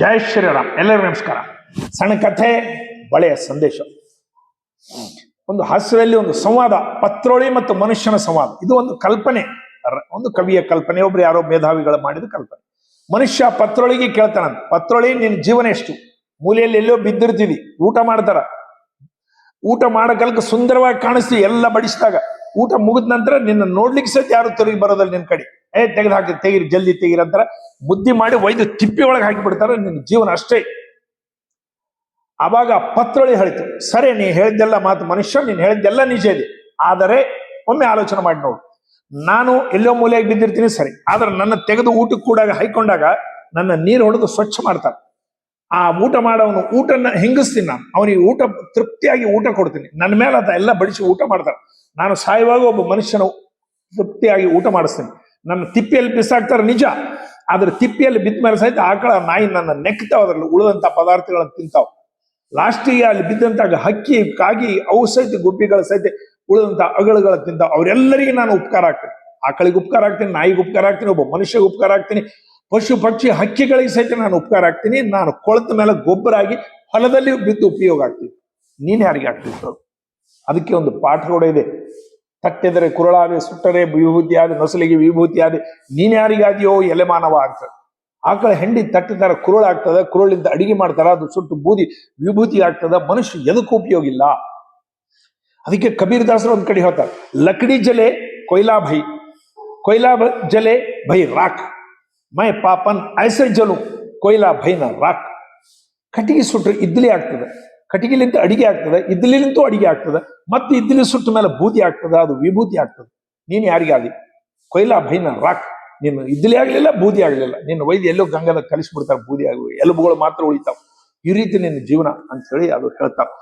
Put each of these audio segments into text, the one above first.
ಜೈ ಶ್ರೀರಾಮ್, ಎಲ್ಲರಿಗೂ ನಮಸ್ಕಾರ. ಸಣ್ಣ ಕಥೆ, ಬಳೆಯ ಸಂದೇಶ. ಒಂದು ಹಾಸ್ಯದಲ್ಲಿ ಒಂದು ಸಂವಾದ, ಪತ್ರೋಳಿ ಮತ್ತು ಮನುಷ್ಯನ ಸಂವಾದ. ಇದು ಒಂದು ಕಲ್ಪನೆ ಒಂದು ಕವಿಯ ಕಲ್ಪನೆ, ಒಬ್ರು ಯಾರೋ ಮೇಧಾವಿಗಳು ಮಾಡಿದ ಕಲ್ಪನೆ. ಮನುಷ್ಯ ಪತ್ರೋಳಿಗೆ ಕೇಳ್ತಾನಂತ ಪತ್ರೋಳಿ ನಿನ್ನ ಜೀವನ ಎಷ್ಟು? ಮೂಲೆಯಲ್ಲಿ ಎಲ್ಲೋ ಬಿದ್ದಿರ್ತೀವಿ, ಊಟ ಮಾಡ್ತಾರ? ಊಟ ಮಾಡಕಲ್ಕ ಸುಂದರವಾಗಿ ಕಾಣಿಸ್ತೀವಿ ಎಲ್ಲ ಬಡಿಸಿದಾಗ. ಊಟ ಮುಗಿದ ನಂತರ ನಿನ್ನ ನೋಡ್ಲಿಕ್ಕೆ ಸಹಿತ ಯಾರು ತಿರುಗಿ ಬರೋದಿಲ್ಲ ನಿನ್ ಕಡೆ. ಏ ತೆಗೆದು ಹಾಕಿ ತೆಗೀರಿ, ಜಲ್ದಿ ತೆಗೀರಿ ಅಂತಾರ. ಬುದ್ಧಿ ಮಾಡಿ ಒಯ್ದು ತಿಪ್ಪಿ ಒಳಗೆ ಹಾಕಿಬಿಡ್ತಾರೆ ನಿನ್ ನಿನ್ನ ಜೀವನ ಅಷ್ಟೇ. ಆವಾಗ ಪತ್ರೊಳಿ ಹೇಳಿತು, ಸರಿ, ನೀ ಹೇಳಿದ್ದೆಲ್ಲ ಮಾತು ಮನುಷ್ಯ, ನೀನು ಹೇಳಿದ್ದೆಲ್ಲ ನಿಜ ಇದೆ. ಆದರೆ, ಒಮ್ಮೆ ಆಲೋಚನೆ ಮಾಡಿ ನೋಡು. ನಾನು ಎಲ್ಲೋ ಮೂಲೆಯಾಗಿ ಬಿದ್ದಿರ್ತೀನಿ, ಸರಿ. ಆದ್ರೆ ನನ್ನ ತೆಗೆದು ಊಟಕ್ಕೆ ಕೂಡಾಗ ಹೈಕೊಂಡಾಗ ನನ್ನ ನೀರು ಹೊಡೆದು ಸ್ವಚ್ಛ ಮಾಡ್ತಾರೆ. ಆ ಊಟ ಮಾಡೋವನು ಊಟನ ಹೆಂಗಿಸ್ತೀನಿ ನಾನು. ಅವನಿಗೆ ಊಟ, ತೃಪ್ತಿಯಾಗಿ ಊಟ ಕೊಡ್ತೀನಿ. ನನ್ನ ಮೇಲೆ ಅದ ಎಲ್ಲ ಬಡಿಸಿ ಊಟ ಮಾಡ್ತಾರೆ ನಾನು ಸಾಯುವಾಗ ಒಬ್ಬ ಮನುಷ್ಯನು ತೃಪ್ತಿಯಾಗಿ ಊಟ ಮಾಡಿಸ್ತೀನಿ. ನನ್ನ ತಿಪ್ಪಿಯಲ್ಲಿ ಬಿಸಾಕ್ತಾರೆ ನಿಜ. ಆದ್ರೆ ತಿಪ್ಪಿಯಲ್ಲಿ ಬಿದ್ದ ಮೇಲೆ ಸಹಿತ ಆಕಳ ನಾಯಿ ನನ್ನ ನೆಕ್ತಾವ, ಅದರಲ್ಲಿ ಉಳಿದಂತ ಪದಾರ್ಥಗಳನ್ನು ತಿಂತಾವ. ಲಾಸ್ಟಿಗೆ ಅಲ್ಲಿ ಬಿದ್ದಂತ ಹಕ್ಕಿ, ಕಾಗಿ, ಅವು ಸಹಿತ, ಗುಬ್ಬಿಗಳ ಸಹಿತ ಉಳಿದಂತ ಅಗಳುಗಳ ತಿಂತಾವ. ಅವರೆಲ್ಲರಿಗೆ ನಾನು ಉಪಕಾರ ಆಗ್ತೀನಿ. ಆಕಳಿಗೆ ಉಪಕಾರ ಆಗ್ತೀನಿ, ನಾಯಿಗೆ ಉಪಕಾರ ಆಗ್ತೀನಿ, ಒಬ್ಬ ಮನುಷ್ಯಗೆ ಉಪಕಾರ ಆಗ್ತೀನಿ. ಪಶು, ಪಕ್ಷಿ, ಹಕ್ಕಿಗಳಿಗೆ ಸಹಿತ ನಾನು ಉಪಕಾರ ಆಗ್ತೀನಿ. ನಾನು ಕೊಳತ ಮೇಲೆ ಗೊಬ್ಬರ ಆಗಿ ಹೊಲದಲ್ಲಿ ಬಿದ್ದು ಉಪಯೋಗ ಆಗ್ತೀನಿ. ನೀನ್ ಯಾರಿಗೆ ಆಗ್ತೀನಿ ಹೇಳು? ಅದಕ್ಕೆ ಒಂದು ಪಾಠ ಕೂಡ ಇದೆ. ತಟ್ಟಿದರೆ ಕುರಳಾದೆ ಸುಟ್ಟರೆ ವಿಭೂತಿ ಆದ ನೊಸಲಿಗೆ ವಿಭೂತಿ ಆದೆ ನೀನ್ ಯಾರಿಗಾದಿಯೋ ಎಲೆ ಮಾನವ ಆಗ್ತದೆ ಆಕಳ ಹೆಂಡಿ ತಟ್ಟಿದಾರ ಕುರುಳ ಆಗ್ತದ, ಕುರುಳಿಂದ ಅಡಿಗೆ ಮಾಡ್ತಾರ, ಅದು ಸುಟ್ಟು ಬೂದಿ ವಿಭೂತಿ ಆಗ್ತದ, ಮನುಷ್ಯ ಎದಕ್ಕೂ ಉಪಯೋಗ ಇಲ್ಲ. ಅದಕ್ಕೆ ಕಬೀರ್ ದಾಸರು ಒಂದ್ ಕಡೆ ಹೇಳ್ತಾರೆ, ಲಕಡಿ ಜಲೆ, ಕೊಯ್ಲಾ ಭೈ, ಕೊಯ್ಲಾ ಜಲೆ ಭೈ ರಾಕ್. ಮೈ ಪಾಪನ್ ಐಸೆ ಜಲು ಕೊಯ್ಲಾ ಭೈನ ರಾಕ್. ಕಟ್ಟಿಗೆ ಸುಟ್ರೆ ಇದ್ಲಿ ಆಗ್ತದೆ. ಕಟ್ಟಿಗೆಲಿಂದ ಅಡಿಗೆ ಆಗ್ತದೆ, ಇದ್ಲಿಲಿಂತೂ ಅಡಿಗೆ ಆಗ್ತದೆ, ಮತ್ತೆ ಇದ್ಲಿ ಸುಟ್ಟ ಮೇಲೆ ಬೂದಿ ಆಗ್ತದೆ, ಅದು ವಿಭೂತಿ ಆಗ್ತದೆ. ನೀನು ಯಾರಿಗಾದಿ ಕೊಯ್ಲಾ ಭೈನ ರಾಕ್. ನೀನು ಇದ್ಲಿ ಆಗಲಿಲ್ಲ, ಬೂದಿ ಆಗಲಿಲ್ಲ. ನಿನ್ನ ವೈದ್ಯ ಎಲ್ಲೋ ಗಂಗದ ಕಲಿಸ್ಬಿಡ್ತಾರೆ, ಬೂದಿ ಆಗುವ ಎಲುಬುಗಳು ಮಾತ್ರ ಉಳಿತಾವ. ಈ ರೀತಿ ನಿನ್ನ ಜೀವನ ಅಂತ ಹೇಳಿ ಅದು ಹೇಳ್ತಾರೆ.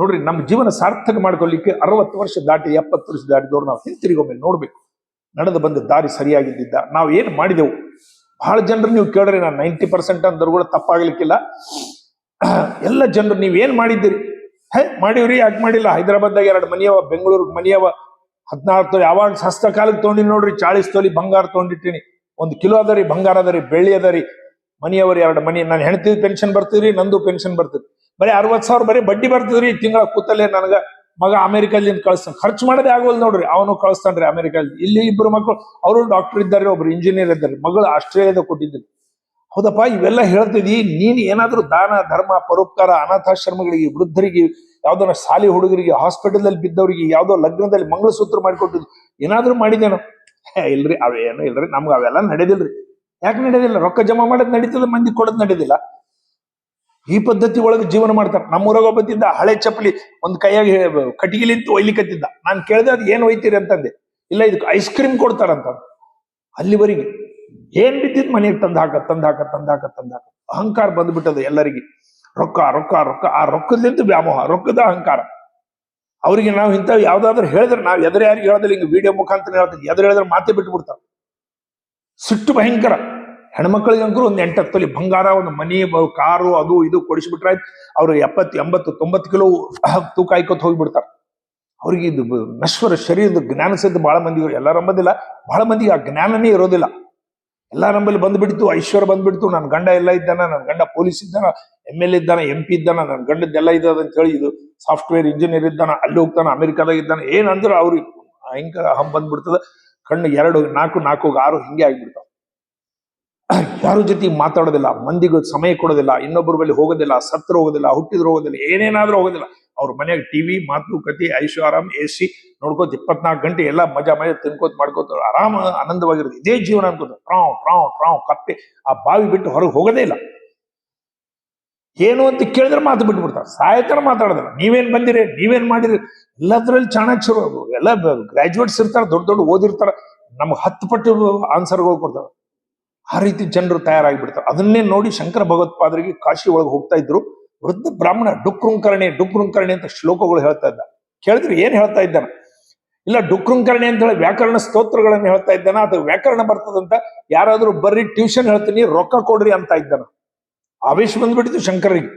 ನೋಡ್ರಿ ನಮ್ಮ ಜೀವನ ಸಾರ್ಥಕ ಮಾಡ್ಕೊಳ್ಳಿಕ್ಕೆ ಅರವತ್ತು ವರ್ಷ ದಾಟಿ, ಎಪ್ಪತ್ತು ವರ್ಷ ದಾಟಿದವ್ರು ನಾವು ಹಿಂತಿರುಗೊಮ್ಮೆ ನೋಡ್ಬೇಕು. ನಡೆದು ಬಂದ ದಾರಿ ಸರಿಯಾಗಿದ್ದಿದ್ದ. ನಾವು ಏನು ಮಾಡಿದೆವು? ಬಹಳ ಜನರು ನೀವು ಕೇಳ್ರಿ, ನಾನು ನೈಂಟಿ ಪರ್ಸೆಂಟ್ ಅಂದ್ರೂ ಕೂಡ ತಪ್ಪಾಗ್ಲಿಕ್ಕಿಲ್ಲ. ಎಲ್ಲ ಜನರು ನೀವೇನು ಮಾಡಿದ್ದೀರಿ? ಹೇ, ಮಾಡಿವ್ರಿ, ಯಾಕೆ ಮಾಡಿಲ್ಲ? ಹೈದರಾಬಾದ್ದಾಗ ಎರಡು ಮನೆಯವ, ಬೆಂಗಳೂರಿಗೆ ಮನೆಯವ. ಹದಿನಾರು ತೊಲಿ, ಅವಾಗ ಹಸ್ತ ಕಾಲಕ್ಕೆ ತೊಗೊಂಡಿನಿ ನೋಡ್ರಿ, ಚಾಳಿಸ್ ತೊಲಿ ಬಂಗಾರ ತೊಗೊಂಡಿಟ್ಟಿನಿ. ಒಂದು ಕಿಲೋ ಅದರಿ, ಬಂಗಾರ ಅದರಿ, ಬೆಳ್ಳಿ ಅದರಿ. ಮನೆಯವರು ಎರಡು ಮನಿ, ನಾನು ಹೆಣ್ತಿದ್ ಪೆನ್ಷನ್ ಬರ್ತಿದ್ರಿ, ನಂದು ಪೆನ್ಷನ್ ಬರ್ತದೆ ಬರೀ ಅರವತ್ತು ಸಾವಿರ ಬರೀ ಬಡ್ಡಿ ಬರ್ತದ್ರಿ ತಿಂಗಳ ಕೂತಲ್ಲೇ ನನಗೆ ಮಗ ಅಮೆರಿಕದಿಂದ ಕಳಿಸ್ತಾನೆ. ಖರ್ಚು ಮಾಡೋದೇ ಆಗೋಲ್ ನೋಡ್ರಿ, ಅವನು ಕಳಿಸ್ತಾನ್ರಿ ಅಮೆರಿಕಲ್ಲಿ. ಇಲ್ಲಿ ಇಬ್ರು ಮಕ್ಕಳು ಅವರು ಡಾಕ್ಟರ್ ಇದ್ದಾರೆ, ಒಬ್ರು ಇಂಜಿನಿಯರ್ ಇದ್ದಾರೆ. ಮಗಳು ಆಸ್ಟ್ರೇಲಿಯಾದ ಕೊಟ್ಟಿದ್ದೀನಿ. ಹೌದಪ್ಪ, ಇವೆಲ್ಲ ಹೇಳ್ತಿದಿ ನೀನು ಏನಾದ್ರೂ ದಾನ, ಧರ್ಮ, ಪರೋಪಕಾರ, ಅನಾಥಾಶ್ರಮಗಳಿಗೆ ವೃದ್ಧರಿಗೆ ಯಾವುದೋ ಶಾಲೆ ಹುಡುಗರಿಗೆ ಹಾಸ್ಪಿಟಲ್ ಬಿದ್ದವರಿಗೆ, ಯಾವುದೋ ಲಗ್ನದಲ್ಲಿ ಮಂಗಳಸೂತ್ರ ಮಾಡಿಕೊಟ್ಟಿದ್ದು, ಏನಾದ್ರೂ ಮಾಡಿದೇನೋ. ಇಲ್ರಿ, ಅವೇನು ಇಲ್ರಿ, ನಮ್ಗೆ ಅವೆಲ್ಲ ನಡೆದಿಲ್ರಿ. ಯಾಕೆ ನಡೆದಿಲ್ಲ? ರೊಕ್ಕ ಜಮಾ ಮಾಡೋದ್ ನಡೀತದ, ಮಂದಿ ಕೊಡೋದ್ ನಡೆದಿಲ್ಲ. ಈ ಪದ್ಧತಿ ಒಳಗೆ ಜೀವನ ಮಾಡ್ತಾರೆ. ನಮ್ಮೂರಾಗ ಒಬ್ಬತ್ತಿದ್ದ ಹಳೆ ಚಪ್ಪಲಿ ಒಂದ್ ಕೈಯಾಗಿ ಕಟ್ಟಿಗೆಲಿಂತ ಒಯ್ಲಿಕ್ಕತ್ತಿದ್ದ ನಾನು ಕೇಳಿದೆ, ಅದು ಏನು ಒಯ್ತೀರಿ? ಅಂತಂದೆ. ಇಲ್ಲ ಇದಕ್ಕೆ ಐಸ್ ಕ್ರೀಮ್ ಕೊಡ್ತಾರಂತ ಅಲ್ಲಿವರೆಗೆ ಏನ್ ಬಿದ್ದಿದ್ ಮನೆಗೆ ತಂದ್ ಹಾಕ ತಂದ್ ಹಾಕ ತಂದ್ ಹಾಕ ತಂದ್ ಹಾಕ. ಅಹಂಕಾರ ಬಂದ್ಬಿಟ್ಟದ ಎಲ್ಲರಿಗೆ. ರೊಕ್ಕ ರೊಕ್ಕ ರೊಕ್ಕ, ಆ ರೊಕ್ಕದಿಂದ ವ್ಯಾಮೋಹ, ರೊಕ್ಕದ ಅಹಂಕಾರ. ಅವರಿಗೆ ನಾವು ಇಂಥವು ಯಾವ್ದಾದ್ರು ಹೇಳಿದ್ರೆ ನಾವು ಎದುರು ಯಾರಿಗೆ ಹೇಳೋದಿಲ್ಲ, ಹಿಂಗೆ ವಿಡಿಯೋ ಮುಖಾಂತರ ಹೇಳ್ತೀನಿ ಎದುರು ಹೇಳಿದ್ರೆ ಮಾತೇ ಬಿಟ್ಟು ಬಿಡ್ತಾರೆ ಸಿಟ್ಟು ಭಯಂಕರ. ಹೆಣ್ಮಕ್ಳಿಗೆ ಅಂಕರು ಒಂದು ಹತ್ತು ತೊಲಿ ಬಂಗಾರ, ಒಂದು ಮನಿ ಕಾರು, ಅದು, ಇದು ಕೊಡಿಸ್ಬಿಟ್ರಾಯ್ತು ಅವ್ರು ಎಪ್ಪತ್ತು, ಎಂಬತ್ತು, ತೊಂಬತ್ತು ಕಿಲೋ ತೂಕ ಹಾಯ್ಕೊತ ಹೋಗ್ಬಿಡ್ತಾರೆ. ಅವ್ರಿಗೆ ಇದು ನಶ್ವರ ಶರೀರದ ಜ್ಞಾನ ಸಹಿತ ಬಹಳ ಮಂದಿ ಎಲ್ಲರ ನಂಬೋದಿಲ್ಲ. ಬಹಳ ಮಂದಿಗೆ ಆ ಜ್ಞಾನನೇ ಇರೋದಿಲ್ಲ. ಎಲ್ಲ ನಂಬಲ್ಲಿ ಬಂದ್ಬಿಡ್ತು ಐಶ್ವರ್ಯ ಬಂದ್ಬಿಡ್ತು ನನ್ನ ಗಂಡ ಎಲ್ಲ ಇದ್ದಾನ ನನ್ನ ಗಂಡ ಪೊಲೀಸ್ ಇದ್ದಾನ, ಎಂ ಎಲ್ ಇದ್ದಾನ, ಎಂ ಪಿ ಇದ್ದಾನ ನನ್ನ ಗಂಡದ್ದೆಲ್ಲ ಇದ್ದದ ಅಂತ ಹೇಳಿ ಇದು ಸಾಫ್ಟ್ವೇರ್ ಇಂಜಿನಿಯರ್ ಇದ್ದಾನ, ಅಲ್ಲಿ ಹೋಗ್ತಾನ, ಅಮೆರಿಕಾದಾಗ ಇದ್ದಾನ ಏನಂದ್ರೆ ಅವ್ರಿಗೆ ಹಿಂಗ ಹಂ ಬಂದ್ಬಿಡ್ತದ, ಕಣ್ಣು ಎರಡು, ನಾಲ್ಕು ನಾಲ್ಕು, ಆರು ಹಿಂಗೆ ಆಗ್ಬಿಡ್ತಾವ. ಯಾರ ಜೊತೆ ಮಾತಾಡೋದಿಲ್ಲ, ಮಂದಿಗೂ ಸಮಯ ಕೊಡೋದಿಲ್ಲ ಇನ್ನೊಬ್ಬರ ಬಳಿ ಹೋಗೋದಿಲ್ಲ, ಸತ್ರ ಹೋಗೋದಿಲ್ಲ, ಹುಟ್ಟಿದ್ರು ಹೋಗೋದಿಲ್ಲ, ಏನೇನಾದ್ರೂ ಹೋಗೋದಿಲ್ಲ. ಅವ್ರ ಮನೆಯಾಗ ಟಿವಿ ಮಾತುಕತೆ ಆರಾಮ್ ಎ ಸಿ ನೋಡ್ಕೋತ ಇಪ್ಪತ್ನಾಲ್ಕು ಗಂಟೆ ಎಲ್ಲ ಮಜಾ ಮಜಾ ತಿನ್ಕೋತ ಮಾಡ್ಕೋತ ಆರಾಮ ಆನಂದವಾಗಿರೋದು. ಇದೇ ಜೀವನ ಅನ್ಕೋತ. ಟ್ರಾವ್ ಟ್ರಾವ್ ಟ್ರಾವ್, ಕಪ್ಪೆ. ಆ ಬಾವಿ ಬಿಟ್ಟು ಹೊರಗೆ ಹೋಗೋದೇ ಇಲ್ಲ. ಏನು ಅಂತ ಕೇಳಿದ್ರೆ ಮಾತು ಬಿಟ್ಟು ಬಿಡ್ತಾರೆ ಸಾಯತರ ಮಾತಾಡೋದಿಲ್ಲ. ನೀವೇನ್ ಬಂದಿರಿ? ನೀವೇನ್ ಮಾಡಿರಿ? ಎಲ್ಲದ್ರಲ್ಲಿ ಚಾಣಾಕ್ಷರು. ಎಲ್ಲ ಗ್ರಾಜುಯೇಟ್ಸ್ ಇರ್ತಾರೆ, ದೊಡ್ಡ ದೊಡ್ಡ ಓದಿರ್ತಾರೆ. ನಮ್ಗೆ ಹತ್ತು ಪಟ್ಟು ಆನ್ಸರ್ಗಳು ಕೊಡ್ತಾರೆ. ಆ ರೀತಿ ಜನರು ತಯಾರಾಗಿಬಿಡ್ತಾರೆ. ಅದನ್ನೇ ನೋಡಿ ಶಂಕರ ಭಗವತ್ಪಾದರಿಗೆ ಕಾಶಿ ಒಳಗೆ ಹೋಗ್ತಾ ಇದ್ರು. ವೃದ್ಧ ಬ್ರಾಹ್ಮಣ, ಡುಕ್ರುಂಕರಣೆ ಡುಕ್ರುಂಕರಣೆ ಅಂತ ಶ್ಲೋಕಗಳು ಹೇಳ್ತಾ ಇದ್ದ. ಕೇಳಿದ್ರೆ ಏನ್ ಹೇಳ್ತಾ ಇದ್ದಾನ? ಇಲ್ಲ, ಡುಕ್ರುಂಕರಣೆ ಅಂತ ಹೇಳಿ ವ್ಯಾಕರಣ ಸ್ತೋತ್ರಗಳನ್ನು ಹೇಳ್ತಾ ಇದ್ದಾನ, ಅದು ವ್ಯಾಕರಣ ಬರ್ತದಂತ ಯಾರಾದ್ರೂ ಬರ್ರಿ, ಟ್ಯೂಷನ್ ಹೇಳ್ತೀನಿ, ರೊಕ್ಕ ಕೊಡ್ರಿ ಅಂತ ಇದ್ದಾನ. ಆವೇಶ ಬಂದ್ಬಿಟ್ಟಿತ್ತು ಶಂಕರಿಗೆ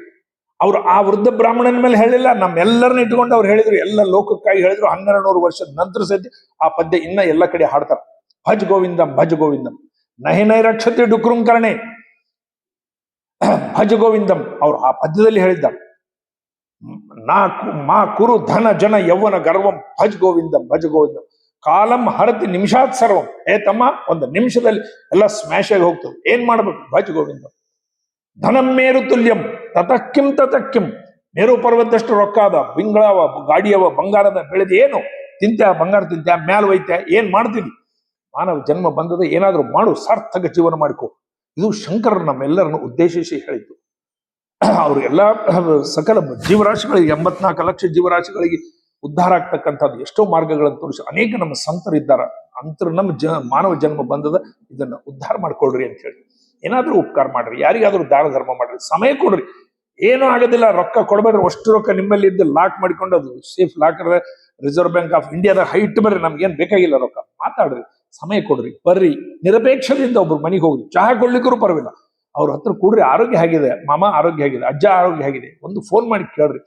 ಅವ್ರು ಆ ವೃದ್ಧ ಬ್ರಾಹ್ಮಣನ ಮೇಲೆ ಹೇಳಿಲ್ಲ, ನಮ್ಮೆಲ್ಲರನ್ನ ಇಟ್ಕೊಂಡು ಅವ್ರು ಹೇಳಿದ್ರು, ಎಲ್ಲ ಲೋಕಕ್ಕಾಗಿ ಹೇಳಿದ್ರು ಹನ್ನೆರಡು ನೂರು ವರ್ಷದ ನಂತರ ಸದ್ಯ ಆ ಪದ್ಯ ಇನ್ನ ಎಲ್ಲ ಕಡೆ ಹಾಡ್ತಾರೆ. ಭಜ್ ಗೋವಿಂದಂ ಭಜ್ ಗೋವಿಂದಂ. ನಹಿ ನೈ ರಕ್ಷತೆ ಡುಕ್ರುಂಕರಣೆ. ಭಜ ಗೋವಿಂದಂ ಅವ್ರು ಆ ಪದ್ಯದಲ್ಲಿ ಹೇಳಿದ್ದ ನಾ ಮಾ ಕುರು ಧನ ಜನ ಯೌವನ ಗರ್ವಂ ಭಜ್ ಗೋವಿಂದಂ ಭಜ ಗೋವಿಂದಂ. ಕಾಲಂ ಹರತಿ ನಿಮಿಷಾತ್ ಸರ್ವಂ. ಏ ತಮ್ಮ, ಒಂದು ನಿಮಿಷದಲ್ಲಿ ಎಲ್ಲ ಸ್ಮ್ಯಾಶ್ ಆಗಿ ಹೋಗ್ತದೆ. ಏನ್ ಮಾಡ್ಬೇಕು? ಭಜ್ ಗೋವಿಂದಂ. ಧನಂ ಮೇರು ತುಲ್ಯಂ ತತಕ್ಕಿಂ ತತಕ್ಕಿಂ ಮೇರು ಪರ್ವತದಷ್ಟು ರೊಕ್ಕ ಅದ ಬಿಂಗಳವ, ಗಾಡಿಯವ, ಬಂಗಾರದ ಬೆಳೆದ ಏನು? ತಿಂತ್ಯ, ಬಂಗಾರ ತಿಂತ್ಯ, ಮ್ಯಾಲ ಒಯ್ತ್ಯ? ಏನ್ ಮಾಡ್ತೀನಿ? ಮಾನವ ಜನ್ಮ ಬಂದದ ಏನಾದ್ರೂ ಮಾಡು, ಸಾರ್ಥಕ ಜೀವನ ಮಾಡಿಕೊ. ಇದು ಶಂಕರ ನಮ್ಮೆಲ್ಲರನ್ನು ಉದ್ದೇಶಿಸಿ ಹೇಳಿದ್ದು. ಅವ್ರಿಗೆಲ್ಲ ಸಕಲ ಜೀವರಾಶಿಗಳಿಗೆ, ಎಂಬತ್ನಾಲ್ಕು ಲಕ್ಷ ಜೀವರಾಶಿಗಳಿಗೆ ಉದ್ಧಾರ ಆಗ್ತಕ್ಕಂಥದ್ದು ಎಷ್ಟೋ ಮಾರ್ಗಗಳನ್ನು ತೋರಿಸಿ. ಅನೇಕ ನಮ್ಮ ಸಂತರು ಇದ್ದಾರ. ಅಂತರ ನಮ್ಮ ಜ, ಮಾನವ ಜನ್ಮ ಬಂದದ, ಇದನ್ನ ಉದ್ಧಾರ ಮಾಡ್ಕೊಳ್ರಿ ಅಂತ ಹೇಳಿ. ಏನಾದ್ರೂ ಉಪಕಾರ ಮಾಡ್ರಿ. ಯಾರಿಗಾದ್ರೂ ದಾನ ಧರ್ಮ ಮಾಡ್ರಿ. ಸಮಯ ಕೊಡ್ರಿ. ಏನೂ ಆಗೋದಿಲ್ಲ. ರೊಕ್ಕ ಕೊಡಬೇಡ್ರಿ. ಅಷ್ಟು ರೊಕ್ಕ ನಿಮ್ಮಲ್ಲಿ ಇದ್ದು ಲಾಕ್ ಮಾಡಿಕೊಂಡು ಅದು safe locker, reserve bank of ಇಂಡಿಯಾದ ಹೈಟ್ ಬರ್ರಿ ನಮ್ಗೇನ್ ಬೇಕಾಗಿಲ್ಲ ರೊಕ್ಕ. ಮಾತಾಡ್ರಿ. ಸಮಯ ಕೊಡ್ರಿ, ಬರ್ರಿ. ನಿರಪೇಕ್ಷದಿಂದ ಒಬ್ರು ಮನೆಗೆ ಹೋಗ್ರಿ. ಚಹಾ ಕೊಡ್ಲಿಕ್ಕೂ ಪರವಿಲ್ಲ ಅವ್ರ ಹತ್ರ ಕೂಡ್ರಿ ಆರೋಗ್ಯ ಆಗಿದೆ ಮಾಮ ಆರೋಗ್ಯ ಆಗಿದೆ ಅಜ್ಜ ಆರೋಗ್ಯ ಆಗಿದೆ ಒಂದು ಫೋನ್ ಮಾಡಿ ಕೇಳ್ರಿ.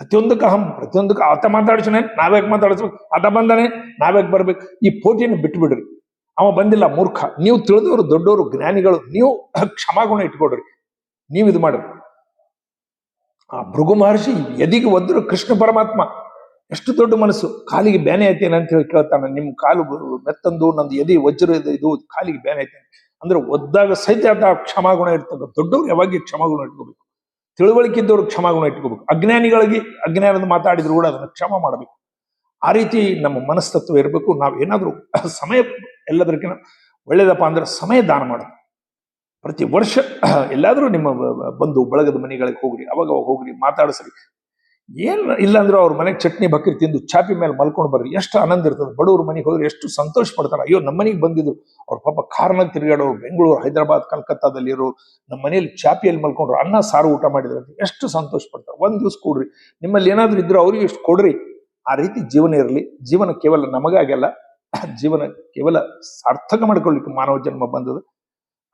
ಪ್ರತಿಯೊಂದಕ್ಕೆ ಅಹಂ, ಪ್ರತಿಯೊಂದಕ್ಕೆ ಆತ ಮಾತಾಡ್ಸೋಣ ನಾವ್ಯಾಕೆ ಮಾತಾಡಿಸ್ಬೇಕು? ಆತ ಬಂದಾನೆ ನಾವ್ಯಾಕೆ ಬರ್ಬೇಕು? ಈ ಪೋಟಿಯನ್ನು ಬಿಟ್ಬಿಡ್ರಿ. ಅವ ಬಂದಿಲ್ಲ, ಮೂರ್ಖ. ನೀವು ತಿಳಿದವರು, ದೊಡ್ಡವರು, ಜ್ಞಾನಿಗಳು, ನೀವು ಕ್ಷಮಾಗುಣ ಇಟ್ಕೊಡ್ರಿ. ನೀವು ಇದು ಮಾಡ್ರಿ. ಆ ಭೃಗು ಮಹರ್ಷಿ ಎದಿಗೆ ಒದ್ರು ಕೃಷ್ಣ ಪರಮಾತ್ಮ ಎಷ್ಟು ದೊಡ್ಡ ಮನಸ್ಸು. ಕಾಲಿಗೆ ಬ್ಯಾನೆ ಐತೇನೆ ಅಂತ ಹೇಳಿ ಕೇಳ್ತಾನೆ. ನಿಮ್ ಕಾಲು ಮೆತ್ತಂದು, ನಂದು ಎದೆ ವಜ್ರ ಇದು- ಕಾಲಿಗೆ ಬ್ಯಾನೆ ಐತೆ ಅಂದ್ರೆ ಒದ್ದಾಗ ಸಹಿತ ಅಂತ ಕ್ಷಮಾಗುಣ ಇರ್ತಕ್ಕ ದೊಡ್ಡವ್ರು ಯಾವಾಗ ಕ್ಷಮಾಗುಣ ಇಟ್ಕೋಬೇಕು? ತಿಳುವಳಿಕೆ ಇದ್ದವ್ರು ಕ್ಷಮಾಗುಣ ಇಟ್ಕೋಬೇಕು. ಅಜ್ಞಾನಿಗಳಿಗೆ ಅಜ್ಞಾನದ ಮಾತಾಡಿದ್ರು ಕೂಡ ಅದನ್ನ ಕ್ಷಮ ಮಾಡಬೇಕು. ಆ ರೀತಿ ನಮ್ಮ ಮನಸ್ತತ್ವ ಇರಬೇಕು. ನಾವು ಏನಾದರೂ ಸಮಯ ಎಲ್ಲದಕ್ಕಿಂತ ಒಳ್ಳೇದಪ್ಪ ಅಂದ್ರೆ ಸಮಯ ದಾನ ಮಾಡೋದು. ಪ್ರತಿ ವರ್ಷ ಎಲ್ಲಾದ್ರೂ ನಿಮ್ಮ ಬಂಧು ಬಳಗದ ಮನೆಗಳಿಗೆ ಹೋಗ್ರಿ ಅವಾಗ ಹೋಗ್ರಿ, ಮಾತಾಡಿಸ್ರಿ. ಏನ್ ಇಲ್ಲ ಅಂದ್ರೆ ಅವ್ರ ಮನೆಗೆ ಚಟ್ನಿ ಬಕ್ರಿ ತಿಂದು ಚಾಪಿ ಮೇಲೆ ಮಲ್ಕೊಂಡು ಬರ್ರಿ, ಎಷ್ಟು ಆನಂದ ಇರ್ತದೆ. ಬಡವ್ರ ಮನೆಗೆ ಹೋದ್ರೆ ಎಷ್ಟು ಸಂತೋಷ ಪಡ್ತಾರೆ. ಅಯ್ಯೋ ನಮ್ಮ ಮನೆಗೆ ಬಂದಿದ್ರು. ಅವ್ರ ಪಾಪ ಕಾರ್ನಾಗ ತಿರುಗಾಡೋರು ಬೆಂಗಳೂರು, ಹೈದರಾಬಾದ್ ಕಲ್ಕತ್ತಾದಲ್ಲಿ ಇರೋರು ನಮ್ಮ ಮನೆಯಲ್ಲಿ ಚಾಪಿಯಲ್ಲಿ ಮಲ್ಕೊಂಡ್ರು, ಅನ್ನ, ಸಾರು, ಊಟ ಮಾಡಿದ್ರೆ ಅಂತ ಎಷ್ಟು ಸಂತೋಷ ಪಡ್ತಾರೆ. ಒಂದು ದಿವ್ಸ ಕೊಡ್ರಿ. ನಿಮ್ಮಲ್ಲಿ ಏನಾದ್ರು ಇದ್ರೆ ಅವ್ರಿಗೆ ಎಷ್ಟು ಕೊಡ್ರಿ. ಆ ರೀತಿ ಜೀವನ ಇರಲಿ. ಜೀವನ ಕೇವಲ ನಮಗಾಗಲ್ಲ ಜೀವನ ಕೇವಲ ಸಾರ್ಥಕ ಮಾಡ್ಕೊಳ್ಳಿಕ್ಕೆ ಮಾನವ ಜನ್ಮ ಬಂದದ.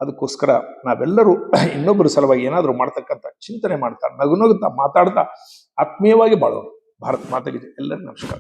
ಅದಕ್ಕೋಸ್ಕರ ನಾವೆಲ್ಲರೂ ಇನ್ನೊಬ್ಬರ ಸಲುವಾಗಿ ಏನಾದರೂ ಮಾಡ್ತಕ್ಕಂಥ ಚಿಂತನೆ ಮಾಡ್ತಾ ನಗು ನಗುತ್ತಾ ಮಾತಾಡ್ತಾ ಆತ್ಮೀಯವಾಗಿ ಬಾಳೋಣ. ಭಾರತ ಮಾತೆಗೆ ಎಲ್ಲರಿಗೂ ನಮಸ್ಕಾರ.